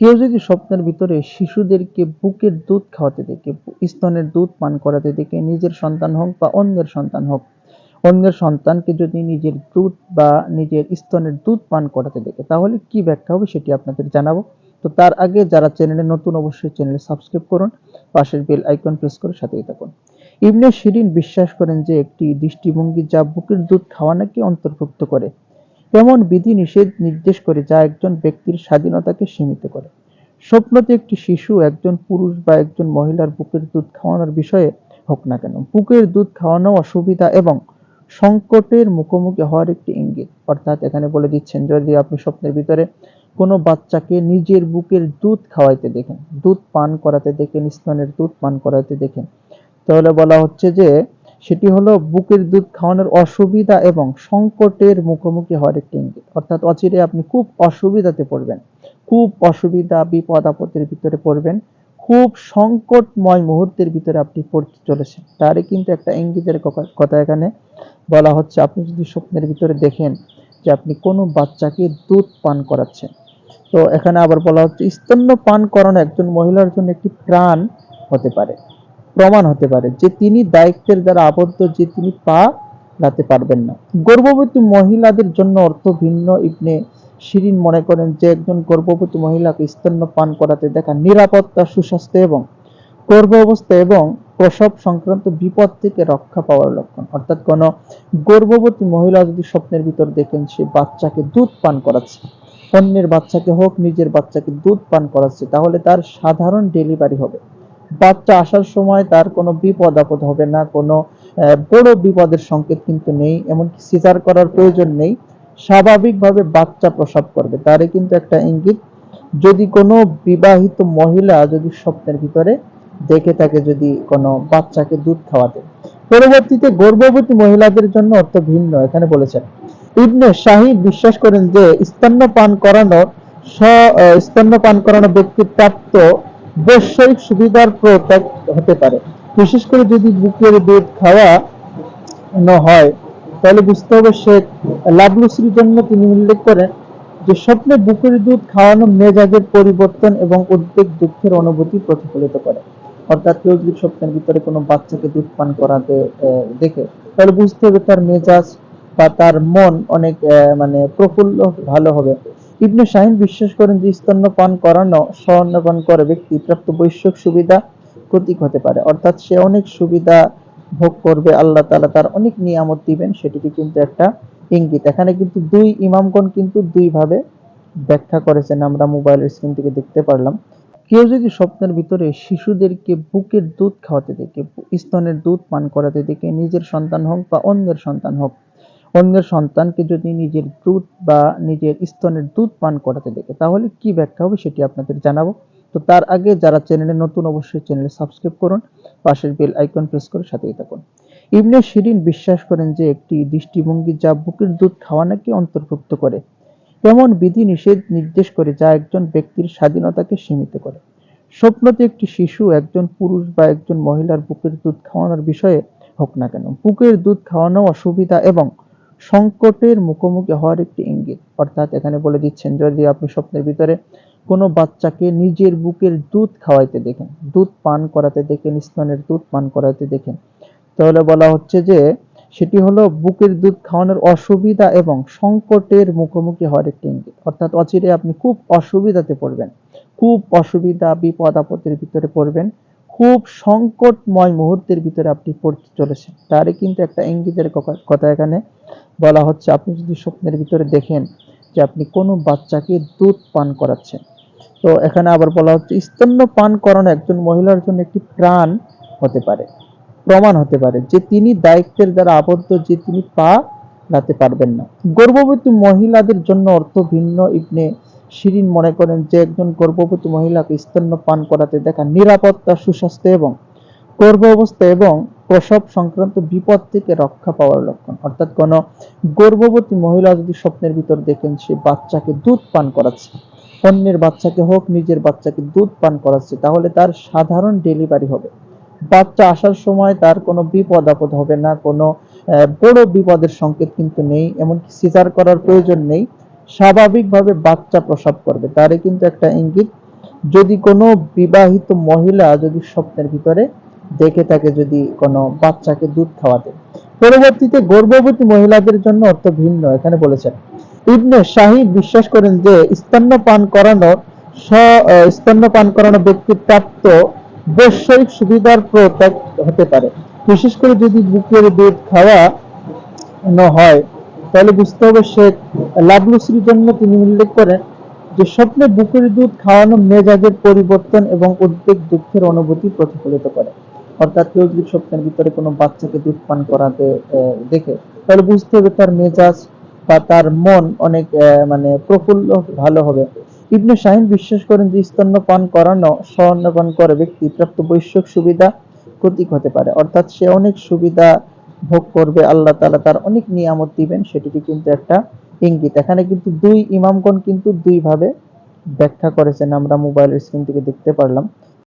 কেউ যদি স্বপ্নের ভিতরে শিশুদেরকে বুকের দুধ খাওয়াতে দেখে, স্তনের দুধ পান করাতে দেখে, নিজের সন্তান হোক বা অন্যের সন্তান হোক, অন্যের সন্তানকে যদি নিজের দুধ বা নিজের স্তনের দুধ পান করাতে দেখে, তাহলে কি ব্যাখ্যা হবে সেটি আপনাদের জানাব। তো তার আগে যারা চ্যানেলে নতুন, অবশ্যই চ্যানেলে সাবস্ক্রাইব করুন, পাশের বেল আইকন প্রেস করে সাথেই থাকুন। ইবনে শিরিন বিশ্বাস করেন যে একটি দৃষ্টিভঙ্গি যা বুকের দুধ খাওয়ানোকে অন্তর্ভুক্ত করে। এমন বিধি নিষেধ নির্দেশ করে যা একজন ব্যক্তির স্বাধীনতাকে সীমিত করে। স্বপ্নতে একটি শিশু, একজন পুরুষ বা একজন মহিলার বুকের দুধ খাওয়ানোর বিষয়ে হোক না কেন। বুকের দুধ খাওয়ানো অসুবিধা এবং সংকটের মুখোমুখি হওয়ার একটি ইঙ্গিত। অর্থাৎ এখানে বলে দিচ্ছেন, যদি আপনি স্বপ্নের ভিতরে কোনো বাচ্চাকে নিজের বুকের দুধ খাওয়াইতে দেখেন, দুধ পান করাতে দেখেন স্তনের দুধ পান করাতে দেখেন, তাহলে বলা হচ্ছে যে সেটি হলো বুকের দুধ খাওয়ানোর অসুবিধা এবং সংকটের মুখোমুখি হওয়ার একটি ইঙ্গিত। অর্থাৎ অচিরে আপনি খুব অসুবিধাতে পড়বেন। খুব অসুবিধা, বিপদ আপদের ভিতরে পড়বেন। খুব সংকটময় মুহূর্তের ভিতরে আপনি পড়তে চলেছেন। তারই কিন্তু একটা ইঙ্গিতের কথা- এখানে বলা হচ্ছে। আপনি যদি স্বপ্নের ভিতরে দেখেন যে আপনি কোনো বাচ্চাকে দুধ পান করাচ্ছেন, তো এখানে আবার বলা হচ্ছে স্তন্য পান করানো একজন মহিলার জন্য একটি প্রাণ হতে পারে। প্রমাণ হতে পারে যে তিনি দায়িত্বের দ্বারা আবদ্ধ, যে তিনি পা লাতে পারবেন না। গর্ভবতী মহিলাদের জন্য অর্থ ভিন্ন। ইবনে শিরিন মনে করেন যে একজন গর্ভবতী মহিলাকে স্তন্য পান করাতে দেখা নিরাপত্তা, সুস্বাস্থ্য এবং গর্ভ অবস্থা এবং প্রসব সংক্রান্ত বিপদ থেকে রক্ষা পাওয়ার লক্ষণ। অর্থাৎ কোন গর্ভবতী মহিলা যদি স্বপ্নের ভিতর দেখেন, সে বাচ্চাকে দুধ পান করাচ্ছে। অন্যের বাচ্চাকে হোক, নিজের বাচ্চাকে দুধ পান করাচ্ছে, তাহলে তার সাধারণ ডেলিভারি হবে। বাচ্চা আসার সময় তার কোনো বিপদ আপদ হবে না, কোনো বড় বিপদের সংকেত কিন্তু নেই, এমনকি সিজার করার প্রয়োজন নেই। স্বাভাবিকভাবে বাচ্চা প্রসব করবে, তারই কিন্তু একটা ইঙ্গিত। যদি কোনো বিবাহিত মহিলা যদি স্বপ্নের ভিতরে দেখে থাকে যদি কোনো বাচ্চাকে দুধ খাওয়াতে, পরবর্তীতে গর্ভবতী মহিলাদের জন্য অর্থ ভিন্ন, এখানে বলেছেন। ইবনে শাহিদ বিশ্বাস করেন যে স্তন্যপান করানো স্তন্যপান করানো ব্যক্তির প্রাপ্ত বৈষয়িক সুবিধার প্রত্যাগ হতে পারে। বিশেষ করে যদি বুকের দুধ খাওয়া না হয়, তাহলে বুঝতে হবে সে লাভলুসির জন্য তিনি উল্লেখ করেন যে স্বপ্নে বুকের দুধ খাওয়ানো মেজাজের পরিবর্তন এবং উদ্বেগ দুঃখের অনুভূতি প্রতিফলিত করে। অর্থাৎ কেউ যদি স্বপ্নের ভিতরে কোনো বাচ্চাকে দুধ পান করাতে দেখে, তাহলে বুঝতে হবে তার মেজাজ বা তার মন অনেক মানে প্রফুল্ল ভালো হবে। ইবনে শাহিন বিশ্বাস করেন যে স্তন্যপান করানো, স্বর্ণপান করে ব্যক্তি প্রাপ্ত বৈশ্বিক সুবিধা প্রতীক হতে পারে। অর্থাৎ সে অনেক সুবিধা ভোগ করবে, আল্লাহ তাআলা তার অনেক নিয়ামত দিবেন সেটিকে কিন্তু একটা ইঙ্গিত। এখানে কিন্তু দুই ইমামগণ কিন্তু দুই ভাবে ব্যাখ্যা করেছেন, আমরা মোবাইলের স্ক্রিন থেকে দেখতে পারলাম। কেউ যদি স্বপ্নের ভিতরে শিশুদেরকে বুকের দুধ খাওয়াতে দেখে, স্তনের দুধ পান করাতে দেখে, নিজের সন্তান হোক বা অন্যের সন্তান হোক অন্যের সন্তানকে যদি নিজের দুধ বা নিজের স্তনের দুধ পান করাতে দেখে, তাহলে কি ব্যাখ্যা হবে সেটি আপনাদের জানাব। তো তার আগে যারা চ্যানেলে নতুন অবশ্যই চ্যানেলে সাবস্ক্রাইব করুন, পাশের বেল আইকন প্রেস করে সাথেই থাকুন। ইবনে শিরিন বিশ্বাস করেন যে একটি দৃষ্টিভঙ্গি যা বুকের দুধ খাওয়ানোকে অন্তর্ভুক্ত করে, এমন বিধি নিষেধ নির্দেশ করে যা একজন ব্যক্তির স্বাধীনতাকে সীমিত করে। স্বপ্নতে একটি শিশু একজন পুরুষ বা একজন মহিলার বুকের দুধ খাওয়ানোর বিষয়ে হোক না কেন, বুকের দুধ খাওয়ানো অসুবিধা এবং সংকটের মুখোমুখি হওয়ার একটি ইঙ্গিত। অর্থাৎ এখানে বলে দিচ্ছেন, যদি আপনি স্বপ্নের ভিতরে কোনো বাচ্চাকে নিজের বুকের দুধ খাওয়াইতে দেখেন, দুধ পান করাতে দেখেন স্তনের দুধ পান করাতে দেখেন, তাহলে বলা হচ্ছে যে সেটি হলো বুকের দুধ খাওয়ানোর অসুবিধা এবং সংকটের মুখোমুখি হওয়ার একটি ইঙ্গিত। অর্থাৎ অচিরে আপনি খুব অসুবিধাতে পড়বেন, খুব অসুবিধা, বিপদ, আপদের ভিতরে পড়বেন। খুব সংকটময় মুহূর্তের ভিতরে আপনি পড়তে চলেছেন। তারই কিন্তু একটা ইঙ্গিতের কথা- এখানে বলা হচ্ছে, আপনি যদি স্বপ্নের ভিতরে দেখেন যে আপনি কোনো বাচ্চাকে দুধ পান করাচ্ছেন। তো এখানে আবার বলা হচ্ছে স্তন্য পান করানো একজন মহিলার জন্য একটি প্রাণ হতে পারে, প্রমাণ হতে পারে যে তিনি দায়িত্বের দ্বারা আবদ্ধ, যে তিনি পা লাতে পারবেন না। গর্ভবতী মহিলাদের জন্য অর্থ ভিন্ন, ইবনে শিরিন মনে করেন যে একজন গর্ভবতী মহিলাকে স্তন্য পান করাতে দেখা নিরাপত্তা, সুস্বাস্থ্য এবং গর্ভ অবস্থা এবং প্রসব সংক্রান্ত বিপদ থেকে রক্ষা পাওয়ার লক্ষণ। অর্থাৎ কোন গর্ভবতী মহিলা যদি স্বপ্নের ভিতর দেখেন, সে বাচ্চাকে দুধ পান করাচ্ছে। অন্যের বাচ্চাকে হোক, নিজের বাচ্চাকে দুধ পান করাচ্ছে, তাহলে তার সাধারণ ডেলিভারি হবে। বাচ্চা আসার সময় তার কোনো বিপদ আপদ হবে না, কোনো বড় বিপদের সংকেত কিন্তু নেই, এমনকি সিজার করার প্রয়োজন নেই। স্বাভাবিকভাবে বাচ্চা প্রসব করবে। তারই কিন্তু একটা ইঙ্গিত, যদি কোনো বিবাহিত মহিলা যদি স্বপ্নের ভিতরে দেখে থাকে যদি কোনো বাচ্চাকে দুধ খাওয়াতে। পরবর্তীতে গর্ভবতী মহিলাদের জন্য অর্থ ভিন্ন। এখানে বলেছেন, ইবনে শাহিদ বিশ্বাস করেন যে স্তন্যপান করানো স্তন্যপান করানো ব্যক্তির প্রাপ্ত বৈষয়িক সুবিধার প্রত্যাগ হতে পারে। বিশেষ করে যদি বুকের দুধ খাওয়া না হয় তাহলে বুঝতে হবে সে লাভলুসির জন্য তিনি উল্লেখ করেন যে স্বপ্নে বুকের দুধ খাওয়ানো মেজাজের পরিবর্তন এবং উদ্বেগ দুঃখের অনুভূতি প্রতিফলিত করে। অর্থাৎ কেউ যদি স্বপ্নের ভিতরে কোনো বাচ্চাকে দুধ পান করাতে দেখে, তাহলে বুঝতে হবে তার মেজাজ বা তার মন অনেক মানে প্রফুল্ল ভালো হবে। ইবনে শাহিন বিশ্বাস করেন যে স্তন্যপান করানো স্তন্যপান করে ব্যক্তি প্রাপ্ত বৈশ্বিক সুবিধা ক্ষতিক হতে পারে। অর্থাৎ সে অনেক সুবিধা ভোগ করবে, আল্লাহ তালা তার অনেক নিয়ামত দিবেন সেটিকে কিন্তু একটা ইঙ্গিত। এখানে কিন্তু দুই ইমামগণ কিন্তু দুইভাবে ব্যাখ্যা করেছেন, আমরা মোবাইলের স্ক্রিন থেকে দেখতে পারলাম।